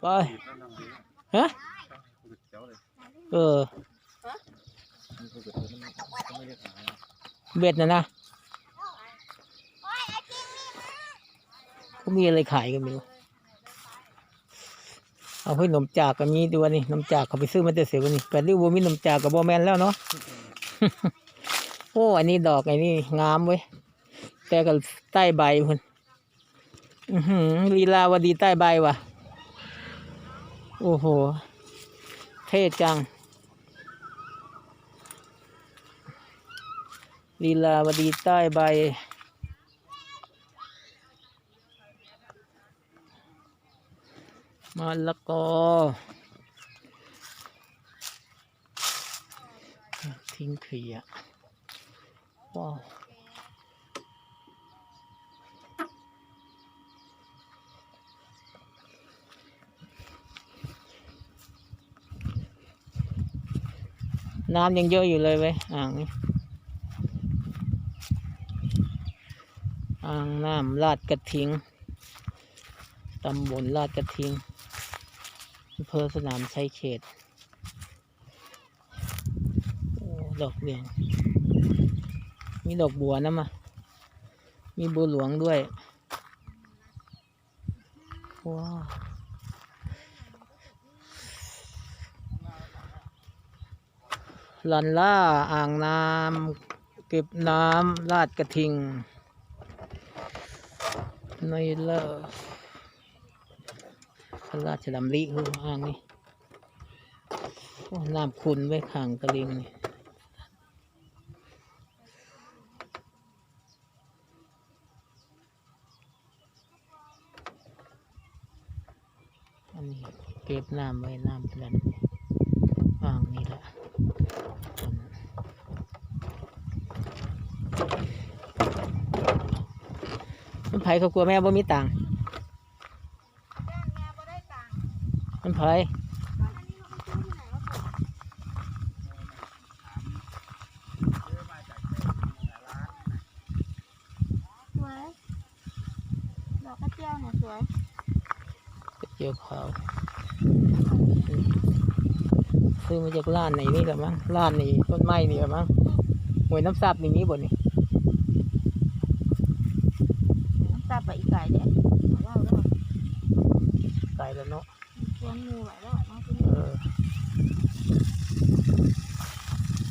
ไปฮะเออเบ็ดนะนะเขามีอะไรขายกันไม่รู้เอาให้นมจากกับมีตัวนี่นมจากเขาไปซื้อมาแต่เสียวันนี้แปดริ้วบัวมีนมจากกับบอแมนแล้วเนาะโอ้อันนี้ดอกไอ้นี่งามเว้ยแต่กับใต้ใบพุ่นอือหือลีลาวดีใต้ใบว่ะ โอ้โห เท่จัง ลีลาวดีใต้ใบมะละกอ ทิ้งขยะว้าว น้ำยังเยอะอยู่เลยเว้ยอ่างนี้อ่างน้ำลาดกระทิงตำบลลาดกระทิงอำเภอสนามชัยเขตอดอกเบียงมีดอกบัวนะมา มีบัวหลวงด้วยว้าว ลันล่าอ่างน้ำเก็บน้ำลาดกระทิงในเลิศพระราชดำริคืออ่างนี้น้ำขุนไว้ข้างตะลิงนี่อันนี้เก็บน้ำไว้น้ำเป็นอ่างนี่แหละมันไผเขากลัวแม่บ่มีตังค์มันไผสวยดอกกระเจียวเนี่ยสวยเจียวขาวซื้อมาจากร้านไหนนี่กับมั้งร้านนี่ต้นไม้นี่กับมั้งหวยน้ำซับนี่มีบ่นี่น้ำตา ไปอีกไก่เนี่ยเล่าแล้วไกลแล้วเนาะชวนงูไหวแล้วมาคุณเออ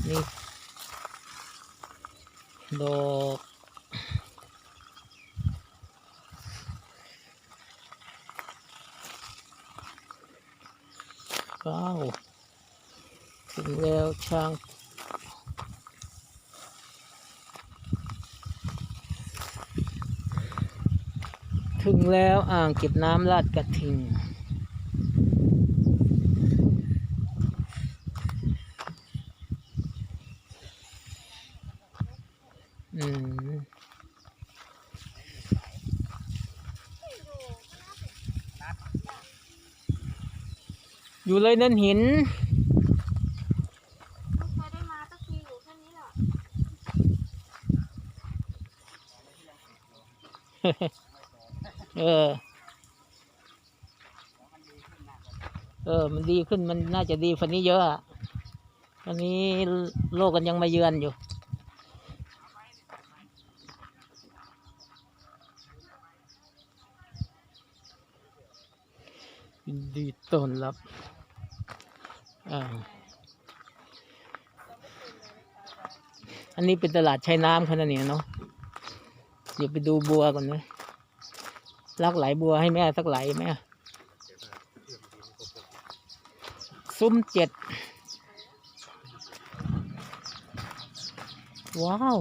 นี่ดอกว้าวถึงแล้วช้าง ถึงแล้วอ่างเก็บน้ำลาดกระทิง อืม อยู่เลยนั่นหิน ไม่เคยได้มาสักทีอยู่แค่นี้แหละ เออ เออ มันดีขึ้นมันน่าจะดีฟันนี้เยอะอะวันนี้โลกกันยังมาเยือนอยู่ ดีต้อนรับอ่าอันนี้เป็นตลาดใช้น้ำขนาดนี้เนาะเดี๋ยวไปดูบัวก่อนนะ ลักไหลบัวให้แม่สักไหลไหมซุ้มเจ็ด ว้าว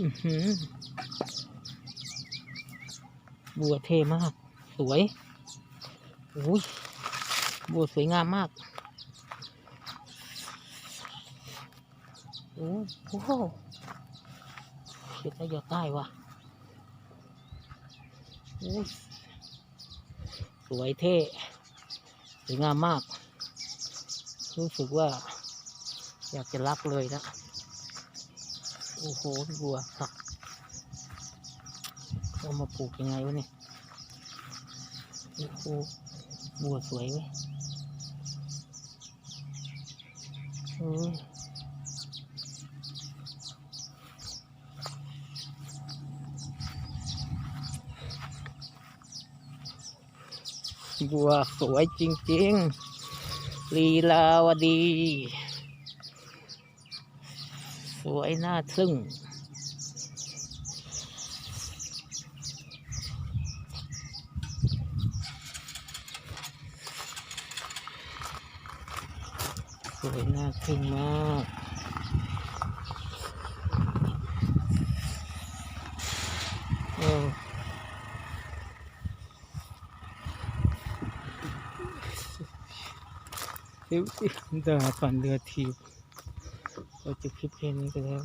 อือหือ บัวเท่มาก สวยอุ้ยบัวสวยงามมากโอ้โหเช็ดแล้วอยากได้ว่ะ สวยเท่สวยงามมาก รู้สึกว่า อยากจะรักเลยนะ โอ้โหบัวสักเอามาปลูกยังไงวะเนี่ยโอ้โหบัวสวยเว้ยเออ บัวสวยจริงๆ ลีลาวดี สวยน่าทึ่ง สวยน่าทึ่งมากโอ้ เดี๋ยวดาปั่นเรือทีบเราจะคลิปแค่นี้ก็แล้ว